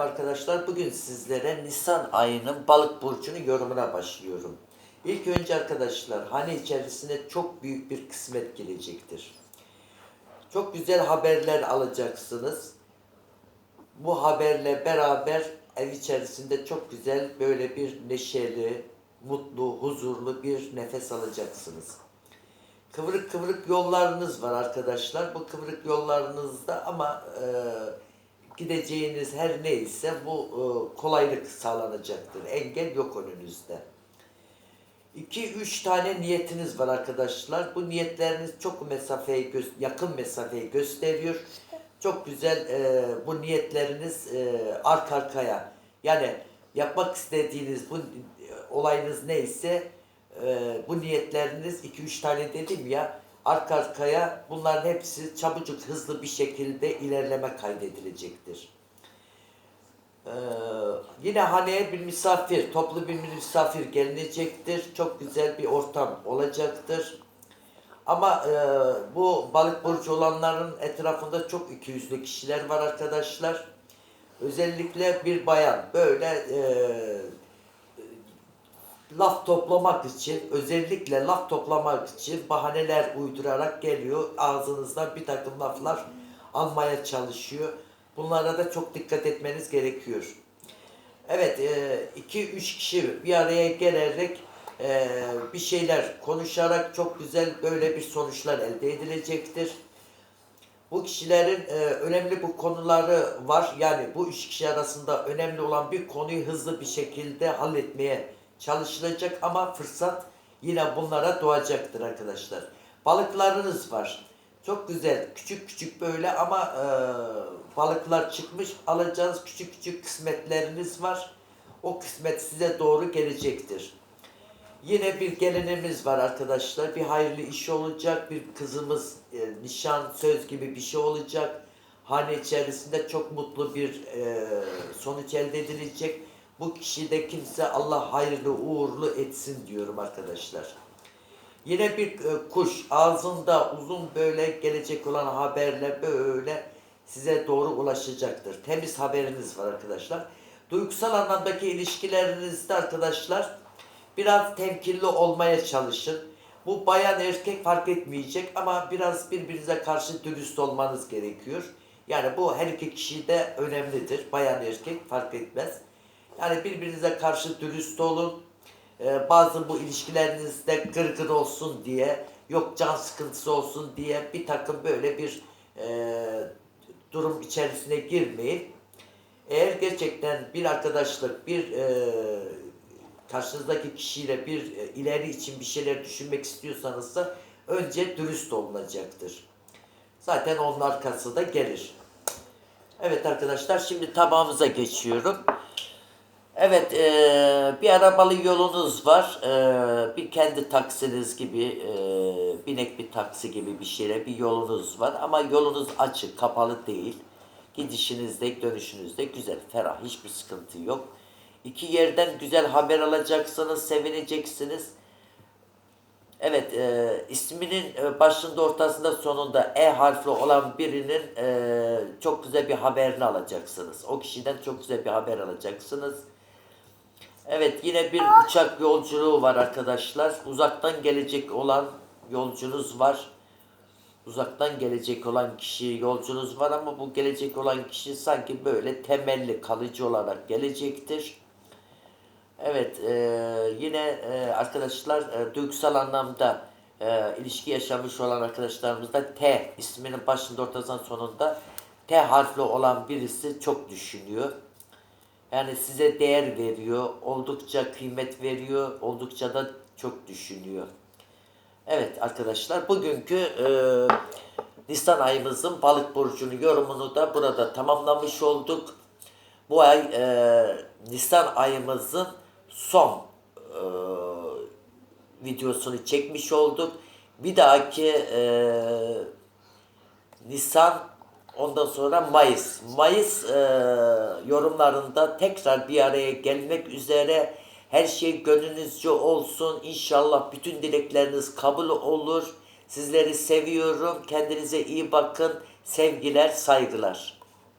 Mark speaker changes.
Speaker 1: Merhaba arkadaşlar. Bugün sizlere Nisan ayının balık burcunu yorumuna başlıyorum. İlk önce arkadaşlar hane içerisine çok büyük bir kısmet gelecektir. Çok güzel haberler alacaksınız. Bu haberle beraber ev içerisinde çok güzel böyle bir neşeli, mutlu, huzurlu bir nefes alacaksınız. Kıvrık kıvrık yollarınız var arkadaşlar. Bu kıvrık yollarınızda ama e, gideceğiniz her neyse bu e, kolaylık sağlanacaktır. Engel yok önünüzde. 2-3 tane niyetiniz var arkadaşlar. Bu niyetleriniz çok mesafeyi yakın mesafeyi gösteriyor. Çok güzel e, bu niyetleriniz e, arka arkaya. Yani yapmak istediğiniz bu e, olayınız neyse e, bu niyetleriniz 2-3 tane dedim ya arka arkaya bunların hepsi çabucak hızlı bir şekilde ilerleme kaydedilecektir. Ee, yine haneye bir misafir, toplu bir misafir gelinecektir. Çok güzel bir ortam olacaktır. Ama e, bu balık burcu olanların etrafında çok ikiyüzlü kişiler var arkadaşlar. Özellikle bir bayan böyle e, laf toplamak için, özellikle laf toplamak için bahaneler uydurarak geliyor. Ağzınızdan bir takım laflar almaya çalışıyor. Bunlara da çok dikkat etmeniz gerekiyor. Evet, 2-3 kişi bir araya gelerek e, bir şeyler konuşarak çok güzel böyle bir sonuçlar elde edilecektir. Bu kişilerin e, önemli bu konuları var. Yani bu üç kişi arasında önemli olan bir konuyu hızlı bir şekilde halletmeye çalışılacak ama fırsat yine bunlara doğacaktır arkadaşlar. Balıklarınız var. Çok güzel. Küçük küçük böyle ama e, balıklar çıkmış. Alacağınız küçük küçük kısmetleriniz var. O kısmet size doğru gelecektir. Yine bir gelinimiz var arkadaşlar. Bir hayırlı iş olacak. Bir kızımız e, nişan, söz gibi bir şey olacak. Hane içerisinde çok mutlu bir e, sonuç elde edilecek. Bu kişi de kimse Allah hayırlı uğurlu etsin diyorum arkadaşlar. Yine bir e, kuş ağzında uzun böyle gelecek olan haberle böyle size doğru ulaşacaktır. Temiz haberiniz var arkadaşlar. Duygusal anlamdaki ilişkilerinizde arkadaşlar biraz temkinli olmaya çalışın. Bu bayan erkek fark etmeyecek ama biraz birbirinize karşı dürüst olmanız gerekiyor. Yani bu her iki kişi de önemlidir. Bayan erkek fark etmez. Yani birbirinize karşı dürüst olun. Ee, bazı bu ilişkilerinizde gırgır olsun diye, yok can sıkıntısı olsun diye bir takım böyle bir e, durum içerisine girmeyin. Eğer gerçekten bir arkadaşlık, bir e, karşınızdaki kişiyle bir e, ileri için bir şeyler düşünmek istiyorsanız da önce dürüst olunacaktır. Zaten onun arkası da gelir. Evet arkadaşlar şimdi tabağımıza geçiyorum. Evet eee, bir arabalı yolunuz var. Eee, bir kendi taksiniz gibi eee, binek bir taksi gibi bir şeyle bir yolunuz var. Ama yolunuz açık, kapalı değil. Gidişinizde, dönüşünüzde güzel, ferah, hiçbir sıkıntı yok. İki yerden güzel haber alacaksınız, sevineceksiniz. Evet, e, isminin e, başında, ortasında, sonunda E harfli olan birinin e, çok güzel bir haberini alacaksınız. O kişiden çok güzel bir haber alacaksınız. Evet, yine bir uçak yolculuğu var arkadaşlar. Uzaktan gelecek olan yolcunuz var. Uzaktan gelecek olan kişi yolcunuz var ama bu gelecek olan kişi sanki böyle temelli, kalıcı olarak gelecektir. Evet, e, yine e, arkadaşlar e, duygusal anlamda e, ilişki yaşamış olan arkadaşlarımızda T isminin başında ortasından sonunda T harfli olan birisi çok düşünüyor. Yani size değer veriyor, oldukça kıymet veriyor, oldukça da çok düşünüyor. Evet arkadaşlar bugünkü e, Nisan ayımızın balık burcunu yorumunu da burada tamamlamış olduk. Bu ay e, Nisan ayımızın son e, videosunu çekmiş olduk. Bir dahaki e, Nisan ondan sonra Mayıs. Mayıs e, yorumlarında tekrar bir araya gelmek üzere her şey gönlünüzce olsun. İnşallah bütün dilekleriniz kabul olur. Sizleri seviyorum. Kendinize iyi bakın. Sevgiler, saygılar.